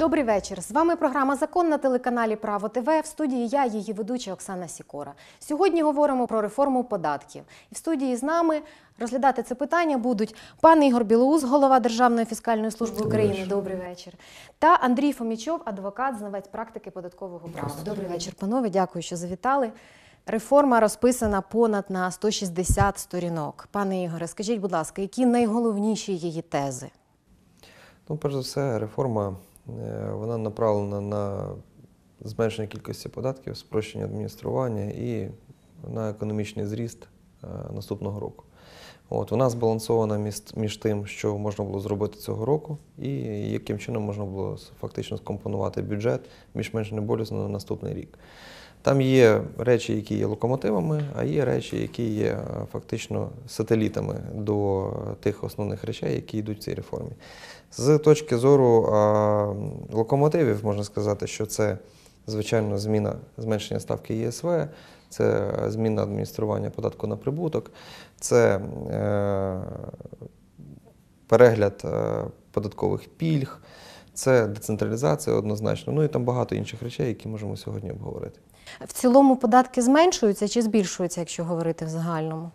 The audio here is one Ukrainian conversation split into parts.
Добрий вечір. З вами програма Закон на телеканалі Право ТВ. В студії я, її ведуча Оксана Сікора. Сьогодні говоримо про реформу податків. І в студії з нами розглядати це питання будуть пан Ігор Білоус, голова Державної фіскальної служби України. Добрий вечір. Та Андрій Фомічов, адвокат, знавець практики податкового права. Добрий вечір, панове. Дякую, що завітали. Реформа розписана понад на 160 сторінок. Пане Ігоре, скажіть, будь ласка, які найголовніші її тези? Ну, перш за все, реформа вона направлена на зменшення кількості податків, спрощення адміністрування і на економічний зріст е, наступного року. От, вона збалансована між, між тим, що можна було зробити цього року, і яким чином можна було фактично скомпонувати бюджет більш-менш неболісно на наступний рік. Там є речі, які є локомотивами, а є речі, які є е, фактично сателітами до тих основних речей, які йдуть в цій реформі. З точки зору а, локомотивів, можна сказати, що це, звичайно, зміна зменшення ставки ЄСВ, це зміна адміністрування податку на прибуток, це е, перегляд е, податкових пільг, це децентралізація однозначно. Ну і там багато інших речей, які можемо сьогодні обговорити. В цілому податки зменшуються чи збільшуються, якщо говорити в загальному?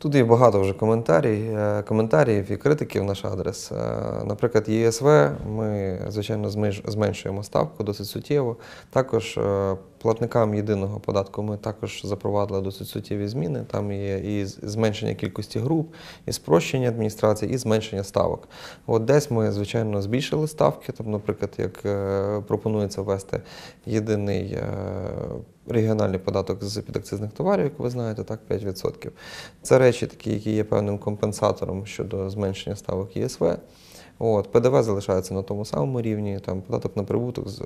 Тут є багато вже коментарів, коментарів і критиків в наш адрес. Е, Наприклад, ЄСВ ми, звичайно, зменшуємо ставку досить суттєво. Також е, платникам єдиного податку ми також запровадили досить суттєві зміни. Там є і зменшення кількості груп, і спрощення адміністрації, і зменшення ставок. От десь ми, звичайно, збільшили ставки. Тобто, наприклад, як е, пропонується ввести єдиний е, регіональний податок з підакцизних товарів, як ви знаєте, так 5%. Це речі, такі, які є певним компенсатором щодо зменшення ставок ЄСВ. От, ПДВ залишається на тому самому рівні, там податок на прибуток з,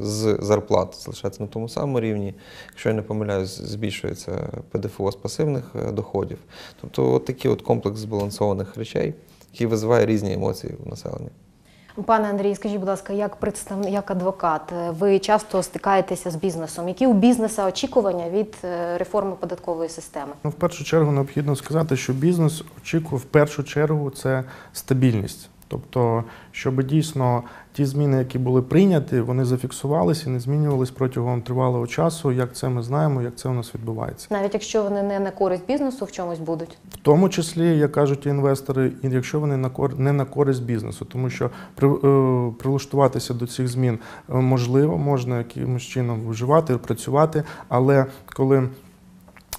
з зарплат залишається на тому самому рівні. Якщо я не помиляюсь, збільшується ПДФО з пасивних е, доходів. Тобто, от такий от комплекс збалансованих речей, який визиває різні емоції у населення. Пане Андрій, скажіть, будь ласка, як представник, як адвокат, е, ви часто стикаєтеся з бізнесом. Які у бізнеса очікування від е, реформи податкової системи? Ну, в першу чергу необхідно сказати, що бізнес очікує в першу чергу це стабільність. Тобто, щоб дійсно ті зміни, які були прийняті, вони зафіксувалися і не змінювались протягом тривалого часу, як це ми знаємо, як це у нас відбувається. Навіть якщо вони не на користь бізнесу в чомусь будуть. В тому числі, як кажуть інвестори, і якщо вони на кор... не на користь бізнесу, тому що при... е, прилаштуватися до цих змін е, можливо, можна якимось чином вживати, працювати, але коли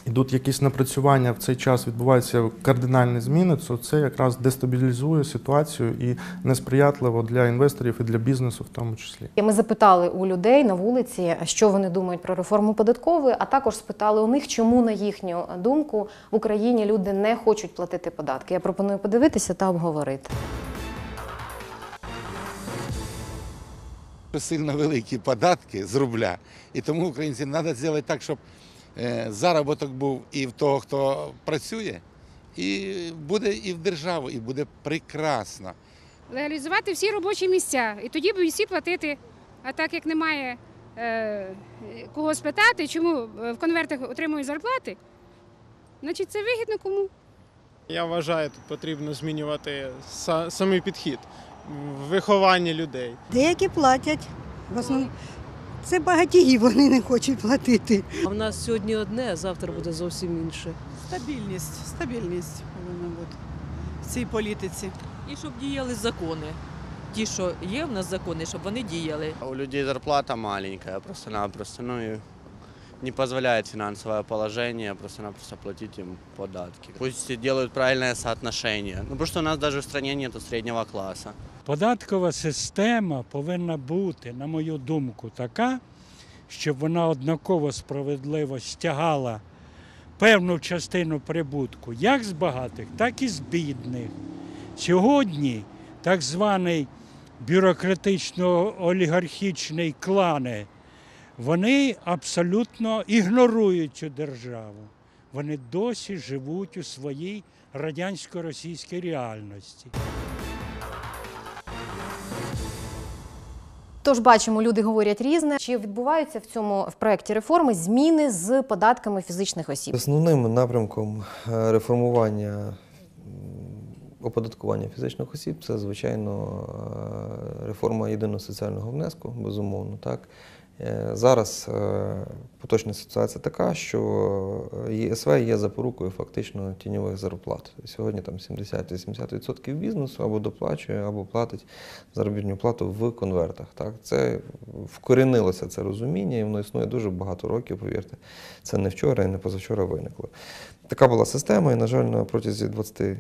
йдуть якісь напрацювання в цей час відбуваються кардинальні зміни, то це якраз дестабілізує ситуацію і несприятливо для інвесторів і для бізнесу в тому числі. Ми запитали у людей на вулиці, що вони думають про реформу податкової, а також спитали у них, чому на їхню думку в Україні люди не хочуть платити податки. Я пропоную подивитися та обговорити. сильно великі податки з рубля. І тому українцям треба зробити так, щоб заробіток був і в того, хто працює, і буде і в державу, і буде прекрасно. легалізувати всі робочі місця. І тоді будуть всі платити. А так як немає е, кого спитати, чому е, в конвертах отримують зарплати, значить це вигідно кому. Я вважаю, тут потрібно змінювати самий підхід в вихованні людей. Деякі платять. В основному це багатії, вони не хочуть платити. А в нас сьогодні одне, а завтра буде зовсім інше. Стабільність, стабільність повинна бути в цій політиці. І щоб діяли закони. Ті, що є в нас закони, щоб вони діяли. У людей зарплата маленька, просто-напросто, ну и не позволяет финансовое положение просто-напросто платить им податки. Пусть делают правильное соотношение. Ну, потому что у нас даже в стране нету среднего класса. Податкова система повинна бути, на мою думку, така, щоб вона однаково справедливо стягала певну частину прибутку як з багатих, так і з бідних. Сьогодні так званий бюрократично-олігархічний клани, вони абсолютно ігнорують цю державу. Вони досі живуть у своїй радянсько-російській реальності. Тож бачимо, люди говорять різне. Чи відбуваються в цьому в проєкті реформи зміни з податками фізичних осіб? Основним напрямком е, реформування оподаткування фізичних осіб це, звичайно, е, реформа єдиного соціального внеску, безумовно. Так. Е, Зараз е, поточна ситуація така, що е, ЄСВ є запорукою фактично тіньових зарплат. Сьогодні там 70-80% бізнесу або доплачує, або платить заробітну плату в конвертах. Так. Це вкорінилося це розуміння, і воно існує дуже багато років, повірте. Це не вчора і не позавчора виникло. Така була система, і, на жаль, на протязі 20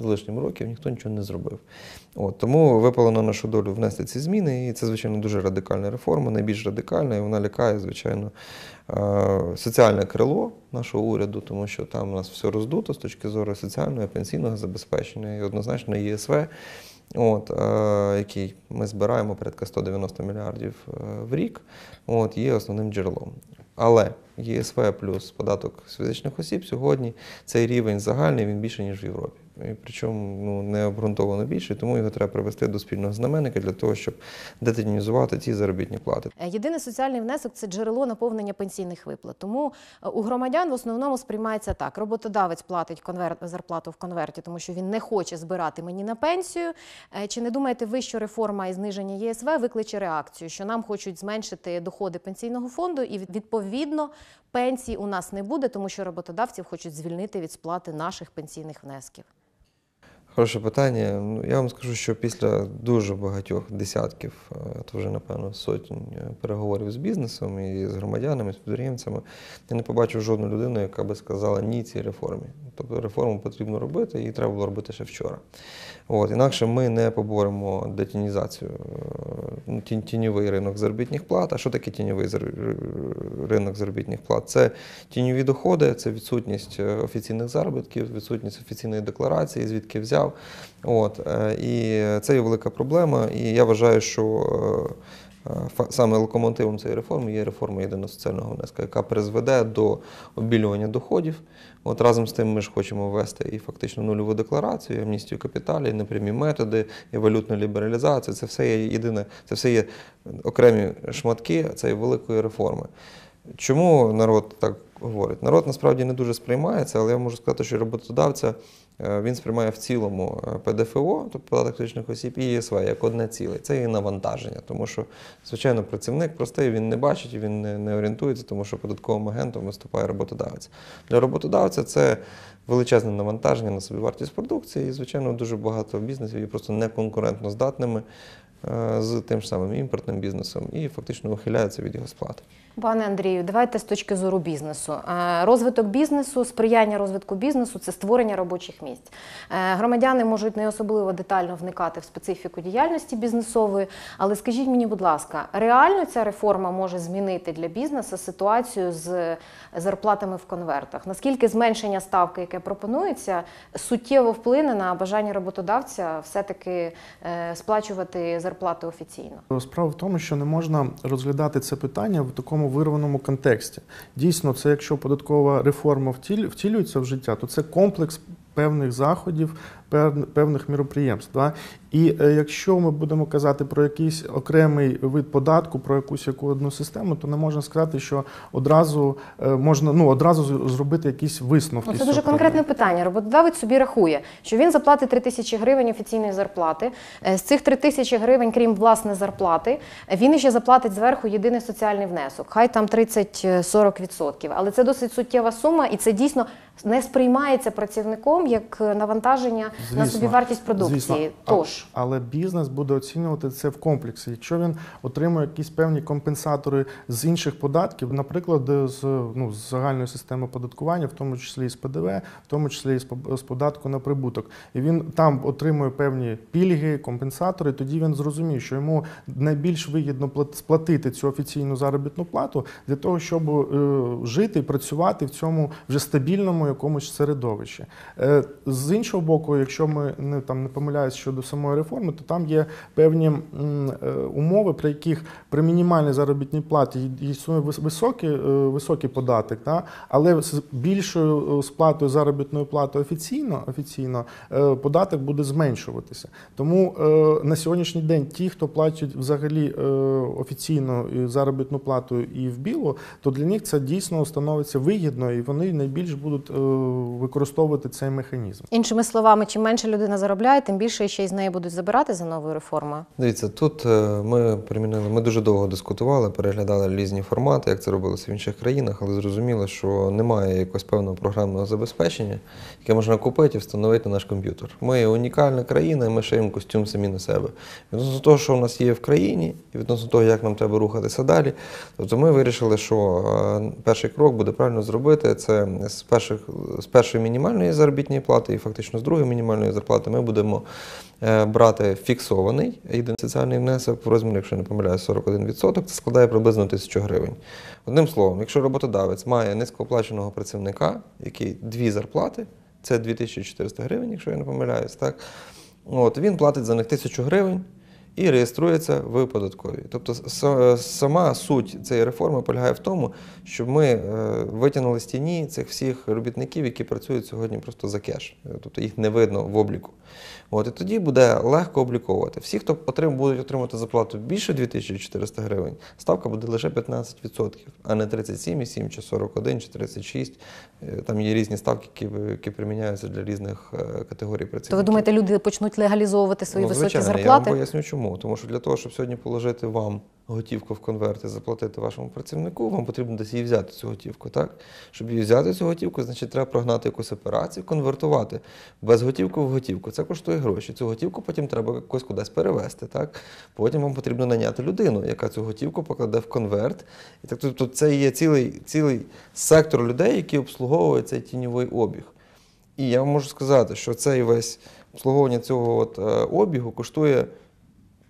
з лишнім років ніхто нічого не зробив. От, тому випало на нашу долю внести ці зміни, і це, звичайно, дуже радикальна реформа, найбільш радикальна, і вона лякає, звичайно, е, соціальне крило нашого уряду, тому що там у нас все роздуто з точки зору соціального і пенсійного забезпечення, і однозначно ЄСВ. От, е, який ми збираємо порядка 190 мільярдів е, в рік, от, є основним джерелом. Але ЄСВ плюс податок з фізичних осіб сьогодні цей рівень загальний він більше, ніж в Європі. Причому ну, не обґрунтовано більше, тому його треба привести до спільного знаменника для того, щоб детінізувати ці заробітні плати. Е, Єдиний соціальний внесок це джерело наповнення пенсійних виплат. Тому е, у громадян в основному сприймається так: роботодавець платить конверт зарплату в конверті, тому що він не хоче збирати мені на пенсію. Е, Чи не думаєте ви, що реформа і зниження ЄСВ викличе реакцію, що нам хочуть зменшити доходи пенсійного фонду, і відповідно пенсій у нас не буде, тому що роботодавців хочуть звільнити від сплати наших пенсійних внесків? Хороше питання. Ну, я вам скажу, що після дуже багатьох десятків, е, то вже напевно сотень е, переговорів з бізнесом і з громадянами, з підприємцями, я не побачив жодну людину, яка би сказала ні цій реформі. Тобто реформу потрібно робити, її треба було робити ще вчора. От, інакше ми не поборемо детінізацію, е, ну, тінь- тіньовий ринок заробітних плат. А що таке тіньовий ринок заробітних плат? Це тіньові доходи, це відсутність офіційних заробітків, відсутність офіційної декларації, звідки взяв. От, е, і це є велика проблема. І я вважаю, що е, е, саме локомотивом цієї реформи є реформа єдиного соціального внеску, яка призведе до обілювання доходів. От разом з тим ми ж хочемо ввести і фактично нульову декларацію, і амністію капіталі, і непрямі методи, і валютну лібералізацію. Це все є єдине, це все є окремі шматки цієї великої реформи. Чому народ так говорить? Народ насправді не дуже сприймається, але я можу сказати, що роботодавця він сприймає в цілому е, ПДФО, тобто податок фізичних осіб, і ЄСВ як одне ціле. Це і навантаження, тому що, звичайно, працівник простий, він не бачить, він не, орієнтується, тому що податковим агентом виступає роботодавець. Для роботодавця це величезне навантаження на собівартість продукції, і, звичайно, дуже багато бізнесів є просто неконкурентно здатними е, з тим ж самим імпортним бізнесом і фактично ухиляються від його сплати. Пане Андрію, давайте з точки зору бізнесу. Е, Розвиток бізнесу, сприяння розвитку бізнесу це створення робочих місць. Е, Громадяни можуть не особливо детально вникати в специфіку діяльності бізнесової, але скажіть мені, будь ласка, реально ця реформа може змінити для бізнесу ситуацію з зарплатами в конвертах? Наскільки зменшення ставки, яке пропонується, суттєво вплине на бажання роботодавця все-таки е, сплачувати зарплати офіційно? Справа в тому, що не можна розглядати це питання в такому вирваному контексті. Дійсно, це якщо податкова реформа втілюється в життя, то це комплекс певних заходів, певних міроприємств. Да? І е, якщо ми будемо казати про якийсь окремий вид податку, про якусь яку одну систему, то не можна сказати, що одразу е, можна ну одразу зробити якісь висновки. Ну, це дуже конкретне питання. Роботодавець собі рахує, що він заплатить 3 тисячі гривень офіційної зарплати. Е, З цих 3 тисячі гривень, крім власне зарплати, він ще заплатить зверху єдиний соціальний внесок. Хай там 30-40%. Але це досить суттєва сума, і це дійсно не сприймається працівником як е, навантаження на Звісно, собівартість продукції. звісно. А- Але бізнес буде оцінювати це в комплексі. Якщо він отримує якісь певні компенсатори з інших податків, наприклад, з, ну, з загальної системи податкування, в тому числі і з ПДВ, в тому числі і з податку на прибуток, і він там отримує певні пільги, компенсатори, тоді він зрозуміє, що йому найбільш вигідно плат- сплатити цю офіційну заробітну плату для того, щоб е, жити і працювати в цьому вже стабільному якомусь середовищі. Е, з іншого боку, якщо ми не там не помиляюсь щодо самої реформи, то там є певні е, умови, при яких при мінімальній заробітній платі існує високий, е, високий податок, да? але з більшою е, сплатою заробітної плати офіційно, офіційно податок буде зменшуватися. Тому на сьогоднішній день ті, хто платять взагалі офіційно заробітну плату і в білу, то для них це дійсно становиться вигідно, і вони найбільш будуть використовувати цей механізм. Іншими словами, чим менше людина заробляє, тим більше ще й з неї будуть забирати за новою реформою. Дивіться, тут е, ми примінили, ми дуже довго дискутували, переглядали різні формати, як це робилося в інших країнах, але зрозуміло, що немає якогось певного програмного забезпечення, яке можна купити і встановити на наш комп'ютер. Ми унікальна країна, і ми шиємо костюм самі на себе. Відносно того, що у нас є в країні, і відносно того, як нам треба рухатися далі, тобто ми вирішили, що е, перший крок буде правильно зробити це з перших з першої мінімальної заробітної плати і фактично з другої мінімальної зарплати ми будемо е, брати фіксований єдиний соціальний внесок в розмірі, якщо не помиляюсь, 41%, це складає приблизно тисячу гривень. Одним словом, якщо роботодавець має низькооплаченого працівника, який дві зарплати, це 2400 гривень, якщо я не помиляюсь, так? От, він платить за них тисячу гривень і реєструється в податковій. Тобто сама суть цієї реформи полягає в тому, щоб ми е, витягнули з тіні цих всіх робітників, які працюють сьогодні просто за кеш. Тобто їх не видно в обліку. От, і тоді буде легко обліковувати. Всі, хто отрим, будуть отримати зарплату більше 2400 гривень, ставка буде лише 15%, а не 37,7 чи 41 чи 36. Е, Там є різні ставки, які, які приміняються для різних е, категорій працівників. То ви думаєте, люди почнуть легалізовувати свої Ну, високі звичайно, Я вам поясню чому. Тому що для того, щоб сьогодні положити вам готівку в конверт і заплатити вашому працівнику, вам потрібно десь її взяти цю готівку. Так? Щоб її взяти цю готівку, значить треба прогнати якусь операцію, конвертувати без готівку в готівку. Це коштує гроші. Цю готівку потім треба якось кудись перевести. Так? Потім вам потрібно наняти людину, яка цю готівку покладе в конверт. І так, тобто це є цілий, цілий сектор людей, які обслуговують цей тіньовий обіг. І я вам можу сказати, що цей весь обслуговування цього от, е, обігу коштує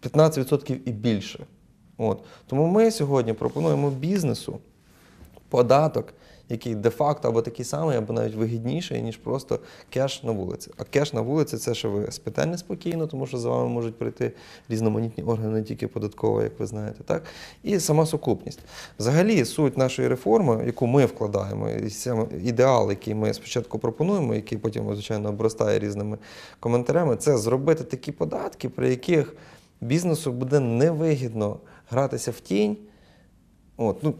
15% і більше. От. Тому ми сьогодні пропонуємо бізнесу податок, який де-факто або такий самий, або навіть вигідніший, ніж просто кеш на вулиці. А кеш на вулиці це що ви спите неспокійно, тому що за вами можуть прийти різноманітні органи, не тільки податкова, як ви знаєте, так? І сама сукупність. Взагалі, суть нашої реформи, яку ми вкладаємо, і ідеал, який ми спочатку пропонуємо, який потім, звичайно, обростає різними коментарями, це зробити такі податки, при яких бізнесу буде невигідно гратися в тінь. От, ну,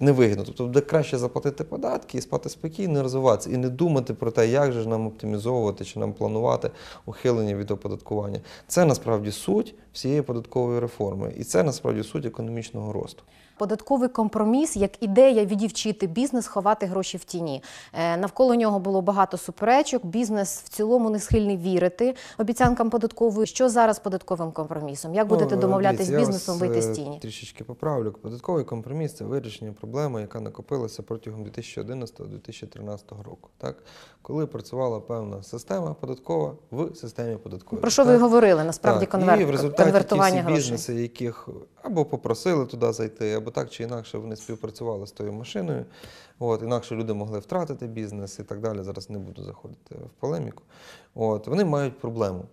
невигідно. Тобто буде краще заплатити податки і спати спокійно, і розвиватися, і не думати про те, як же ж нам оптимізовувати чи нам планувати ухилення від оподаткування. Це насправді суть всієї податкової реформи, і це насправді суть економічного росту. Податковий компроміс як ідея відівчити бізнес, ховати гроші в тіні. Е, Навколо нього було багато суперечок. Бізнес в цілому не схильний вірити обіцянкам податкової. Що зараз податковим компромісом? Як будете Ну, домовлятись з бізнесом вийти з е, тіні? Трішечки поправлю. Податковий компроміс це вирішення проблеми, яка накопилася протягом 2011-2013 року. Так? Коли працювала певна система податкова в системі податкової. Про що ви говорили? Насправді Так, конвер- і в результаті конвертування ті всі бізнеси, яких або попросили туди зайти, або так чи інакше вони співпрацювали з тою машиною. От, інакше люди могли втратити бізнес і так далі. Зараз не буду заходити в полеміку. От, вони мають проблему.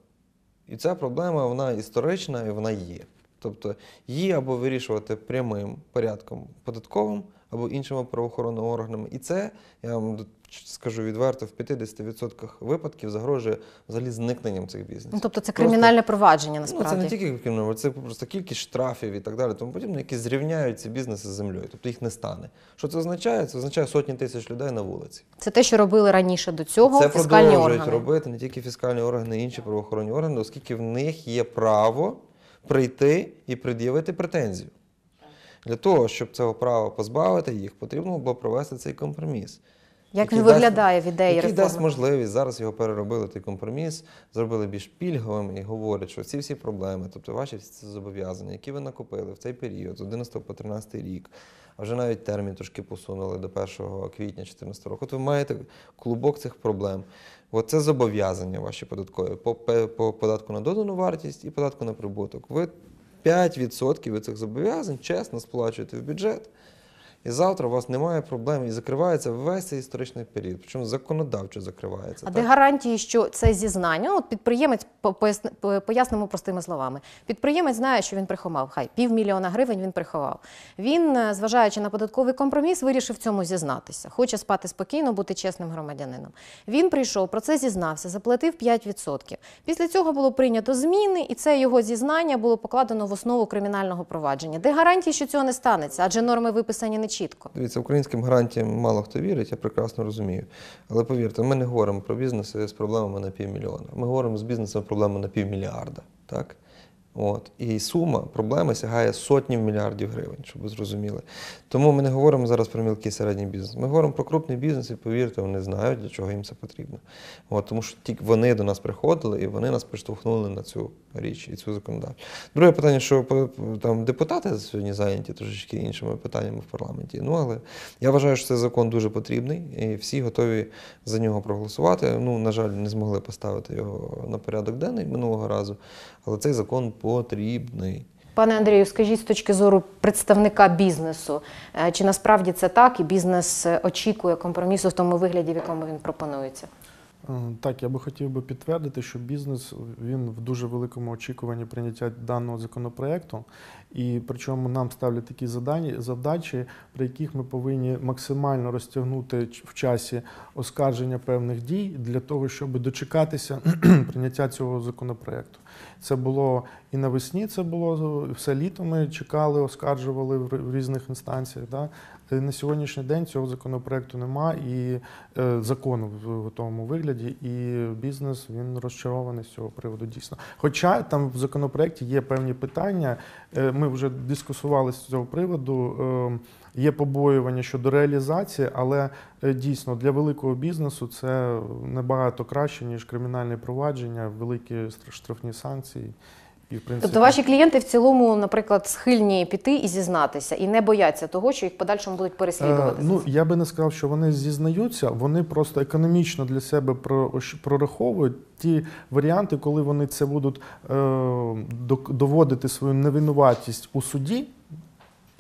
І ця проблема вона історична і вона є. Тобто її або вирішувати прямим порядком податковим, або іншими правоохоронними органами. І це, я вам скажу відверто, в 50% випадків загрожує взагалі зникненням цих бізнесів. Ну, тобто це Просто- кримінальне провадження Ну, це не тільки кримінальне, це просто кількість штрафів і так далі, тому подібне, які зрівняють ці бізнеси з землею. Тобто їх не стане. Що це означає? Це означає сотні тисяч людей на вулиці. Це те, що робили раніше до цього це фіскальні продовжують органи. робити не тільки фіскальні органи, а й інші правоохоронні органи, оскільки в них є право прийти і пред'явити претензію. Для того, щоб цього права позбавити їх, потрібно було провести цей компроміс. Як він виглядає в ідеї який дасть можливість, зараз його переробили той компроміс, зробили більш пільговим і говорять, що ці всі проблеми, тобто ваші всі ці зобов'язання, які ви накопили в цей період, з 11 по 13 рік, а вже навіть термін трошки посунули до 1 квітня 2014 року. От ви маєте клубок цих проблем. От це зобов'язання ваші податкові по, по податку на додану вартість і податку на прибуток. Ви 5% від цих зобов'язань чесно сплачуєте в бюджет. І завтра у вас немає проблем і закривається весь цей історичний період. Причому законодавчо закривається. А так? де гарантії, що це зізнання? Ну, От підприємець поясни- пояснимо простими словами. Підприємець знає, що він приховав. Хай півмільйона гривень він приховав. Він, е, зважаючи на податковий компроміс, вирішив в цьому зізнатися. Хоче спати спокійно, бути чесним громадянином. Він прийшов, про це зізнався, заплатив 5%. Після цього було прийнято зміни, і це його зізнання було покладено в основу кримінального провадження. Де гарантії, що цього не станеться? Адже норми виписані не чітко. Дивіться, українським гарантіям мало хто вірить, я прекрасно розумію. Але повірте, ми не говоримо про бізнеси з проблемами на півмільйона. Ми говоримо з бізнесом проблеми на півмільярда. Так? От. І сума проблеми сягає сотні мільярдів гривень, щоб ви зрозуміли. Тому ми не говоримо зараз про мілкий середній бізнес. Ми говоримо про крупний бізнес, і повірте, вони знають, для чого їм це потрібно. От, тому що тільки вони до нас приходили і вони нас приштовхнули на цю річ і цю законодавчу. Друге питання, що там депутати сьогодні зайняті трошечки іншими питаннями в парламенті. Ну але я вважаю, що цей закон дуже потрібний, і всі готові за нього проголосувати. Ну, на жаль, не змогли поставити його на порядок денний минулого разу, але цей закон потрібний. Пане Андрію, скажіть з точки зору представника бізнесу, е, чи насправді це так, і бізнес е, очікує компромісу в тому вигляді, в якому він пропонується? Е, Так, я би хотів би підтвердити, що бізнес він в дуже великому очікуванні прийняття даного законопроекту, і причому нам ставлять такі завдачі, при яких ми повинні максимально розтягнути в часі оскарження певних дій для того, щоб дочекатися прийняття цього законопроекту. Це було і навесні, це було все літо. Ми чекали, оскаржували в різних інстанціях. Да? Е, На сьогоднішній день цього законопроекту нема і е, закону в готовому вигляді, і бізнес він розчарований з цього приводу дійсно. Хоча там в законопроекті є певні питання, е, ми вже дискусували з цього приводу. е, Є побоювання щодо реалізації, але дійсно для великого бізнесу це набагато краще, ніж кримінальне провадження, великі штрафні санкції. І, в принципі, Тобто ваші клієнти в цілому, наприклад, схильні піти і зізнатися, і не бояться того, що їх в подальшому будуть переслідувати. Е, Ну, я би не сказав, що вони зізнаються, вони просто економічно для себе прораховують ті варіанти, коли вони це будуть е, доводити свою невинуватість у суді.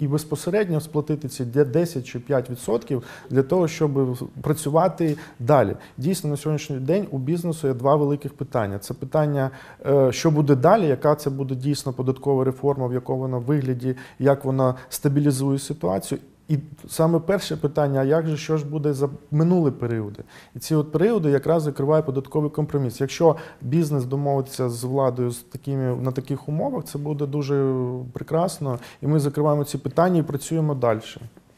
І безпосередньо сплатити ці де- 10 чи 5 відсотків для того, щоб працювати далі. Дійсно, на сьогоднішній день у бізнесу є два великих питання. Це питання, е, що буде далі, яка це буде дійсно податкова реформа, в якому вона вигляді, як вона стабілізує ситуацію. І саме перше питання: а як же що ж буде за минулі періоди? І ці от періоди якраз закриває податковий компроміс. Якщо бізнес домовиться з владою з такими на таких умовах, це буде дуже прекрасно. І ми закриваємо ці питання і працюємо далі.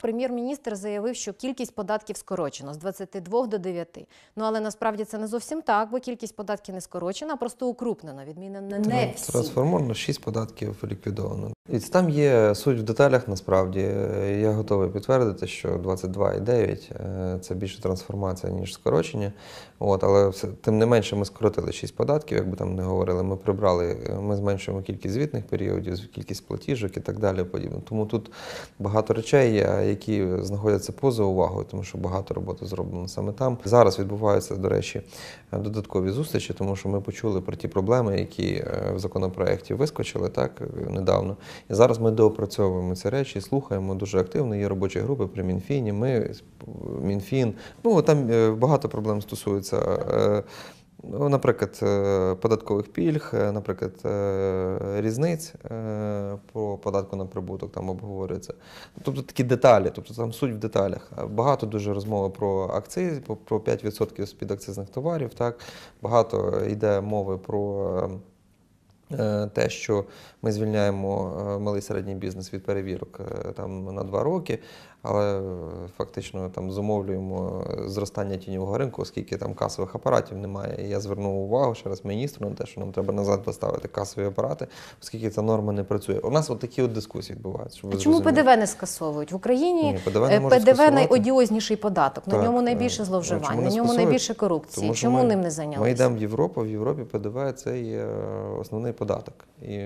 Прем'єр-міністр заявив, що кількість податків скорочено з 22 до 9. Ну але насправді це не зовсім так, бо кількість податків не скорочена, а просто укрупнена. Відміна не, не всі. Трансформовано 6 податків ліквідовано. І там є суть в деталях. Насправді я готовий підтвердити, що 22,9 е, це більше трансформація ніж скорочення. От, але все тим не менше ми скоротили 6 податків, як би там не говорили. Ми прибрали, е, ми зменшуємо кількість звітних періодів, кількість платіжок і так далі. Подібне. Тому тут багато речей, е, які знаходяться поза увагою, тому що багато роботи зроблено саме там. Зараз відбуваються, до речі, е, додаткові зустрічі, тому що ми почули про ті проблеми, які е, в законопроекті вискочили так е, недавно. І зараз ми доопрацьовуємо ці речі, слухаємо дуже активно. Є робочі групи при Мінфіні. Ми Мінфін. Ну там е, багато проблем стосується. Ну, наприклад, е, податкових пільг, е, наприклад, е, різниць по податку на прибуток там обговорюється. Тобто такі деталі, тобто там суть в деталях. Багато дуже розмови про акциз, про- про 5% з підакцизних товарів. Так багато йде мови про. Те, що ми звільняємо малий середній бізнес від перевірок там на два роки, але е, фактично там зумовлюємо е, зростання тіньового ринку, оскільки там касових апаратів немає. І я звернув увагу ще раз міністру на те, що нам треба назад поставити касові апарати, оскільки ця норма не працює. У нас от такі от дискусії відбуваються. Щоб А ви чому зрозуміли. ПДВ не скасовують? В Україні Ні, ПДВ не е, ПДВ найодіозніший податок. На Так, ньому е, найбільше ну, зловживань, на ньому найбільше корупції. Тому Чому ми- ним не Ми йдемо в Європу, в Європі ПДВ це є основний податок. І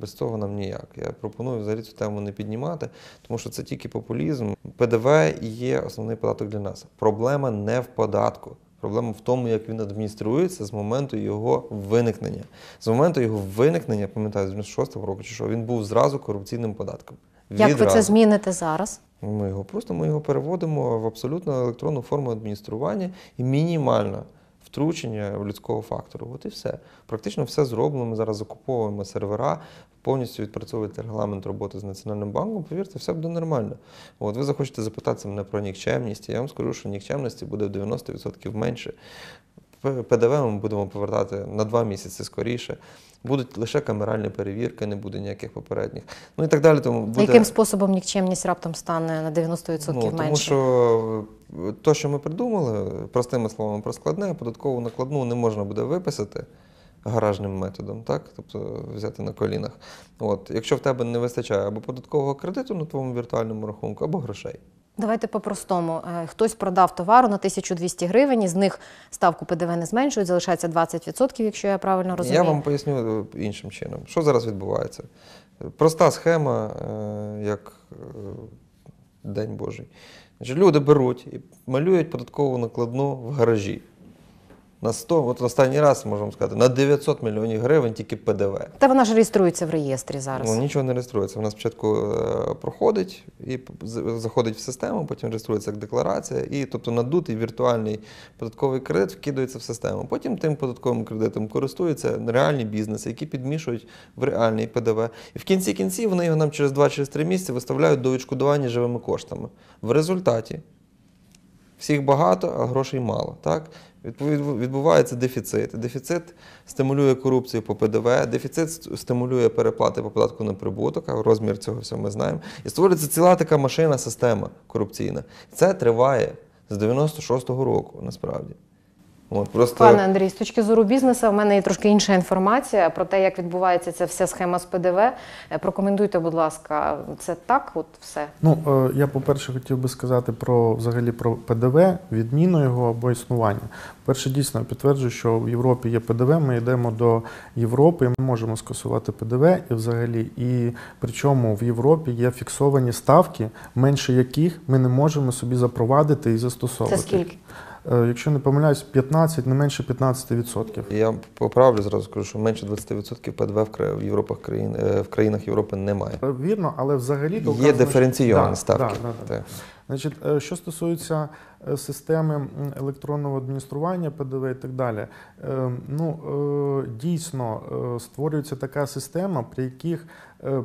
без цього нам ніяк. Я пропоную взагалі цю тему не піднімати, тому що це тільки популізм. ПДВ є основний податок для нас. Проблема не в податку. Проблема в тому, як він адмініструється з моменту його виникнення. З моменту його виникнення, пам'ятаю, з 96-го року чи що, він був зразу корупційним податком. Як ви це зміните зараз? Ми його просто ми його переводимо в абсолютно електронну форму адміністрування і мінімальне втручення в людського фактору. От і все. Практично все зроблено. Ми зараз закуповуємо сервера, повністю відпрацьовуєте регламент роботи з Національним банком. Повірте, все буде нормально. От ви захочете запитатися мене про нікчемність. і Я вам скажу, що нікчемності буде в 90% менше. ПДВ ми будемо повертати на два місяці скоріше. Будуть лише камеральні перевірки, не буде ніяких попередніх. Ну і так далі. Тому буде... Яким способом нікчемність раптом стане на 90% Ну, тому менше? що е, то, що ми придумали, простими словами про складне, податкову накладну не можна буде виписати гаражним методом, так? Тобто взяти на колінах. От, якщо в тебе не вистачає або податкового кредиту на твоєму віртуальному рахунку, або грошей. Давайте по-простому. Е, Хтось продав товару на 1200 гривень, із них ставку ПДВ не зменшують, залишається 20%, якщо я правильно розумію. Я вам поясню е, іншим чином. Що зараз відбувається? Проста схема, е, як День Божий. Люди беруть і малюють податкову накладну в гаражі. На 100, от останній раз можемо сказати, на 900 мільйонів гривень тільки ПДВ. Та вона ж реєструється в реєстрі зараз. Ну, нічого не реєструється. Вона спочатку е, проходить і заходить в систему, потім реєструється як декларація, і тобто надутий віртуальний податковий кредит вкидається в систему. Потім тим податковим кредитом користуються реальні бізнеси, які підмішують в реальний ПДВ. І в кінці кінців вони його нам через 2-3 місяці виставляють до відшкодування живими коштами. В результаті всіх багато, а грошей мало. Так? Відбувається дефіцит. Дефіцит стимулює корупцію по ПДВ, дефіцит стимулює переплати по податку на прибуток, а розмір цього всього ми знаємо. І створюється ціла така машина, система корупційна. Це триває з 96-го року, насправді. От, просто... Пане Андрій, з точки зору бізнесу, в мене є трошки інша інформація про те, як відбувається ця вся схема з ПДВ. Е, Прокоментуйте, будь ласка, це так, от все. Ну, е, я, по-перше, хотів би сказати про взагалі про ПДВ, відміну його або існування. Перше, дійсно підтверджую, що в Європі є ПДВ. Ми йдемо до Європи, ми можемо скасувати ПДВ і взагалі. І причому в Європі є фіксовані ставки, менше яких ми не можемо собі запровадити і Це застосовувати. скільки? Е, Якщо не помиляюсь, 15, не менше 15%. Я поправлю зразу скажу, що менше 20% ПДВ в, в, Європах країн, е, в країнах Європи немає. Е, Вірно, але взагалі то Є диференційовані ставки. да, да, да. Значить, що стосується системи електронного адміністрування ПДВ і так далі, ну дійсно створюється така система, при яких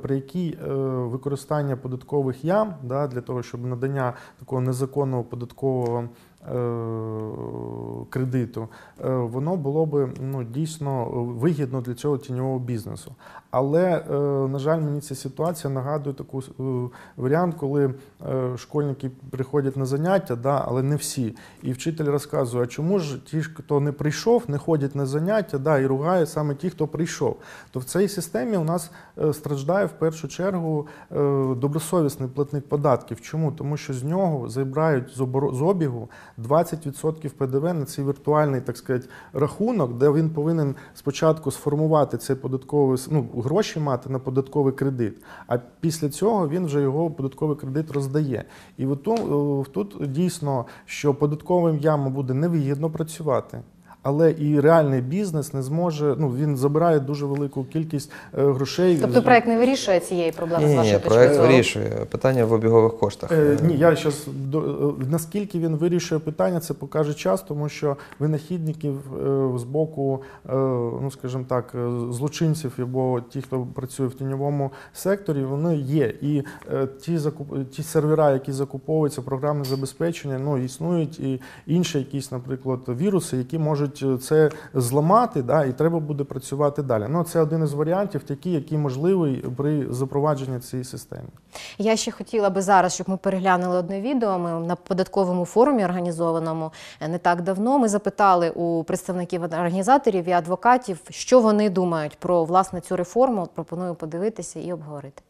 при якій використання податкових ям да, для того, щоб надання такого незаконного податкового кредиту, е, воно було би ну, дійсно вигідно для цього тіньового бізнесу. Але, е, на жаль, мені ця ситуація нагадує таку е, варіант, коли е, школьники приходять на заняття, да, але не всі. І вчитель розказує, а чому ж ті, хто не прийшов, не ходять на заняття, да, і ругає саме ті, хто прийшов. То в цій системі у нас е, страждає в першу чергу е, добросовісний платник податків. Чому? Тому що з нього забирають з обігу 20% ПДВ на цей віртуальний, так сказати, рахунок, де він повинен спочатку сформувати цей податковий ну, гроші мати на податковий кредит, а після цього він вже його податковий кредит роздає. І от ту- тут дійсно, що податковим ямам буде невигідно працювати. Але і реальний бізнес не зможе, ну він забирає дуже велику кількість е, грошей. Тобто проект не вирішує цієї проблеми з Ні, вашої ні, проект вирішує питання в обігових коштах. Е, ні, я зараз наскільки він вирішує питання, це покаже час, тому що винахідників е, з боку, е, ну скажімо так, е, злочинців або ті, хто працює в тіньовому секторі, вони є. І е, ті закуп ті сервера, які закуповуються, програмне забезпечення, ну існують і інші якісь, наприклад, віруси, які можуть це зламати, да, і треба буде працювати далі. Ну це один із варіантів, такий, який можливий при запровадженні цієї системи. Я ще хотіла би зараз, щоб ми переглянули одне відео. Ми на податковому форумі організованому е, не так давно. Ми запитали у представників організаторів і адвокатів, що вони думають про власне цю реформу. Пропоную подивитися і обговорити.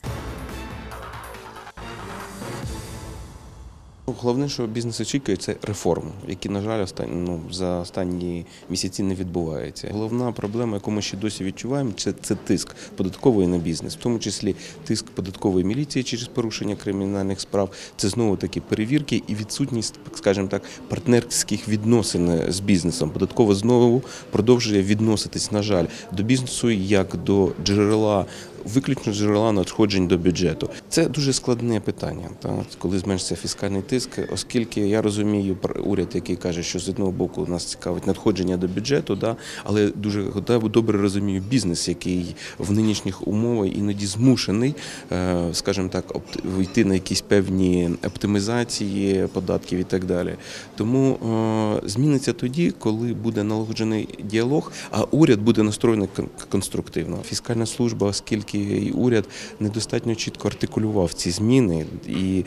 Головне, що бізнес очікує, це реформ, які, на жаль, останні, ну, за останні місяці не відбуваються. Головна проблема, яку ми ще досі відчуваємо, це, це тиск податковий на бізнес, в тому числі тиск податкової міліції через порушення кримінальних справ. Це знову таки перевірки і відсутність, скажімо так, партнерських відносин з бізнесом. Податково знову продовжує відноситись, на жаль, до бізнесу як до джерела виключно джерела надходжень до бюджету. Це дуже складне питання, та, коли зменшиться фіскальний тиск, оскільки я розумію уряд, який каже, що з одного боку нас цікавить надходження до бюджету, да, але дуже доб- добре розумію бізнес, який в нинішніх умовах іноді змушений, е, скажімо так, опт- йти на якісь певні оптимізації податків і так далі. Тому е, зміниться тоді, коли буде налагоджений діалог, а уряд буде настроєний кон- конструктивно. Фіскальна служба, оскільки і уряд недостатньо чітко артикулював ці зміни, і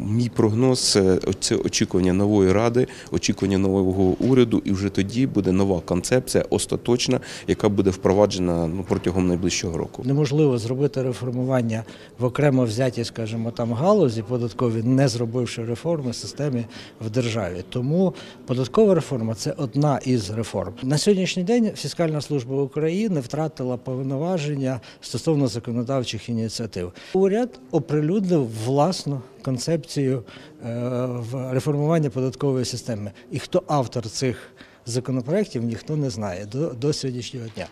мій прогноз е, це очікування нової ради, очікування нового уряду, і вже тоді буде нова концепція остаточна, яка буде впроваджена ну, протягом найближчого року. Неможливо зробити реформування в окремо взятій, скажімо, там галузі податкові, не зробивши реформи в системі в державі. Тому податкова реформа це одна із реформ. На сьогоднішній день Фіскальна служба України втратила повноваження стосовно законодавчих ініціатив. Уряд оприлюднив власну концепцію е, реформування податкової системи. І хто автор цих законопроєктів, ніхто не знає до, до сьогоднішнього дня.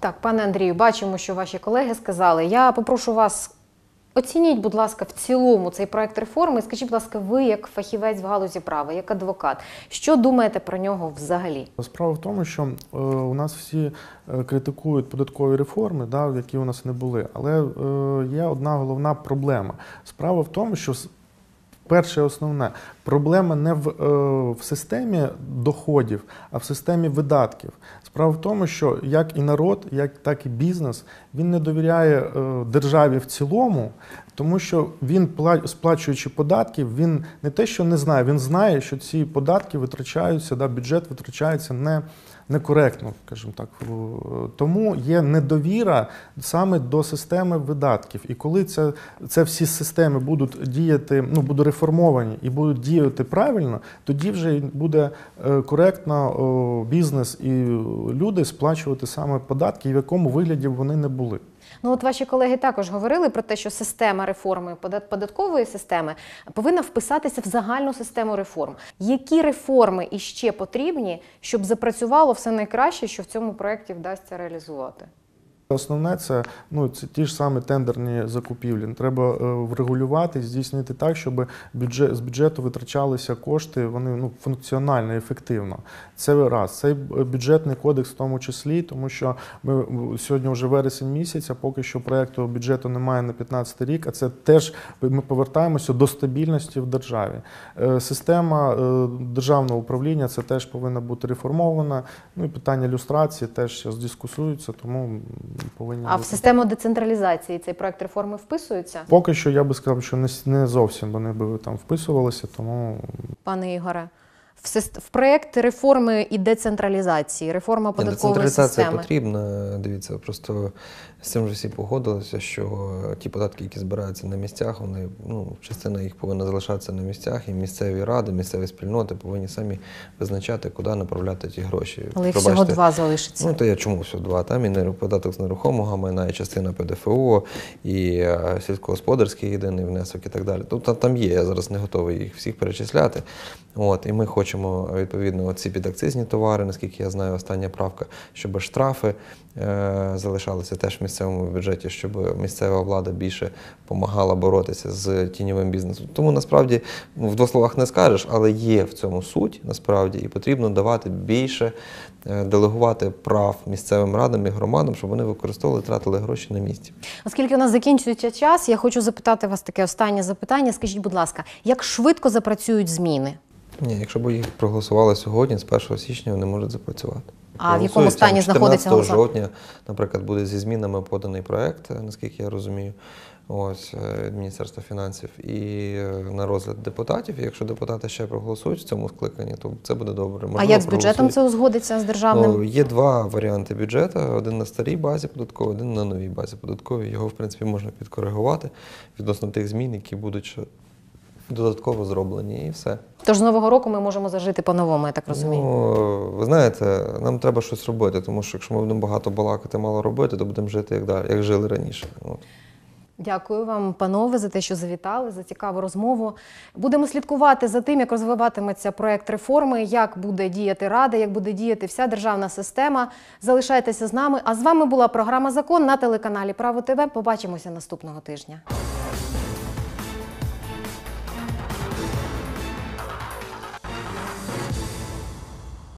Так, пане Андрію, бачимо, що ваші колеги сказали. Я попрошу вас. Оцініть, будь ласка, в цілому цей проект реформи. Скажіть, будь ласка, ви як фахівець в галузі права, як адвокат, що думаєте про нього взагалі? Справа в тому, що е, у нас всі е, критикують податкові реформи, да, які у нас не були. Але е, є одна головна проблема. Справа в тому, що перше основне проблема не в, е, в системі доходів, а в системі видатків. Справа в тому, що як і народ, як так і бізнес, він не довіряє е, державі в цілому, тому що він, пла- сплачуючи податки, він не те, що не знає, він знає, що ці податки витрачаються, да, бюджет витрачається не. Некоректно, скажімо так, тому є недовіра саме до системи видатків. І коли це, це всі системи будуть діяти, ну будуть реформовані і будуть діяти правильно, тоді вже буде е, коректно бізнес і люди сплачувати саме податки, в якому вигляді вони не були. Ну, от ваші колеги також говорили про те, що система реформи подат- податкової системи повинна вписатися в загальну систему реформ. Які реформи іще потрібні, щоб запрацювало все найкраще, що в цьому проєкті вдасться реалізувати? Основне це ну це ті ж самі тендерні закупівлі. Треба е, врегулювати, здійснити так, щоб бюджет з бюджету витрачалися кошти. Вони ну функціонально, ефективно. Це раз. Цей бюджетний кодекс, в тому числі, тому що ми сьогодні вже вересень місяць, а поки що проекту бюджету немає на 15 рік. А це теж ми повертаємося до стабільності в державі. Е, Система е, державного управління це теж повинна бути реформована. Ну і питання люстрації теж зараз дискусуються, тому повинні А в систему децентралізації цей проект реформи вписується? Поки що я би сказав, що не, не зовсім вони би там вписувалися, тому Пане Ігоре, в, в проєкт реформи і децентралізації, реформа Ні, податкової Децентралізація системи. потрібна. Дивіться, просто з цим вже всі погодилися, що ті податки, які збираються на місцях, вони ну, частина їх повинна залишатися на місцях, і місцеві ради, місцеві спільноти повинні самі визначати, куди направляти ті гроші. Але їх всього два залишиться. Ну, то я чому всього два? Там і податок з нерухомого майна, і частина ПДФО, і е, сільськогосподарський єдиний внесок і так далі. Тобто там є, я зараз не готовий їх всіх перечисляти. От, і ми хочемо відповідно ці підакцизні товари, наскільки я знаю, остання правка, щоб штрафи е, залишалися теж в місцевому бюджеті, щоб місцева влада більше допомагала боротися з тіньовим бізнесом. Тому насправді ну, в двох словах не скажеш, але є в цьому суть насправді, і потрібно давати більше, е, делегувати прав місцевим радам і громадам, щоб вони використовували, тратили гроші на місці. Оскільки у нас закінчується час, я хочу запитати вас таке останнє запитання. Скажіть, будь ласка, як швидко запрацюють зміни? Ні, якщо б їх проголосували сьогодні, з 1 січня вони можуть запрацювати. А в якому стані знаходиться голосування? жовтня, наприклад, буде зі змінами поданий проект, наскільки я розумію, ось е, від Міністерства фінансів і е, на розгляд депутатів. І якщо депутати ще проголосують в цьому скликанні, то це буде добре. а як з бюджетом це узгодиться з державним? Ну, є два варіанти бюджету: один на старій базі податковій, один на новій базі податковій. Його, в принципі, можна підкоригувати відносно тих змін, які будуть додатково зроблені, і все. Тож з нового року ми можемо зажити по-новому, я так розумію. Ну, ви знаєте, нам треба щось робити, тому що якщо ми будемо багато балакати, мало робити, то будемо жити як далі, як жили раніше. Дякую вам, панове, за те, що завітали, за цікаву розмову. Будемо слідкувати за тим, як розвиватиметься проект реформи, як буде діяти рада, як буде діяти вся державна система. Залишайтеся з нами. А з вами була програма Закон на телеканалі Право ТВ. Побачимося наступного тижня.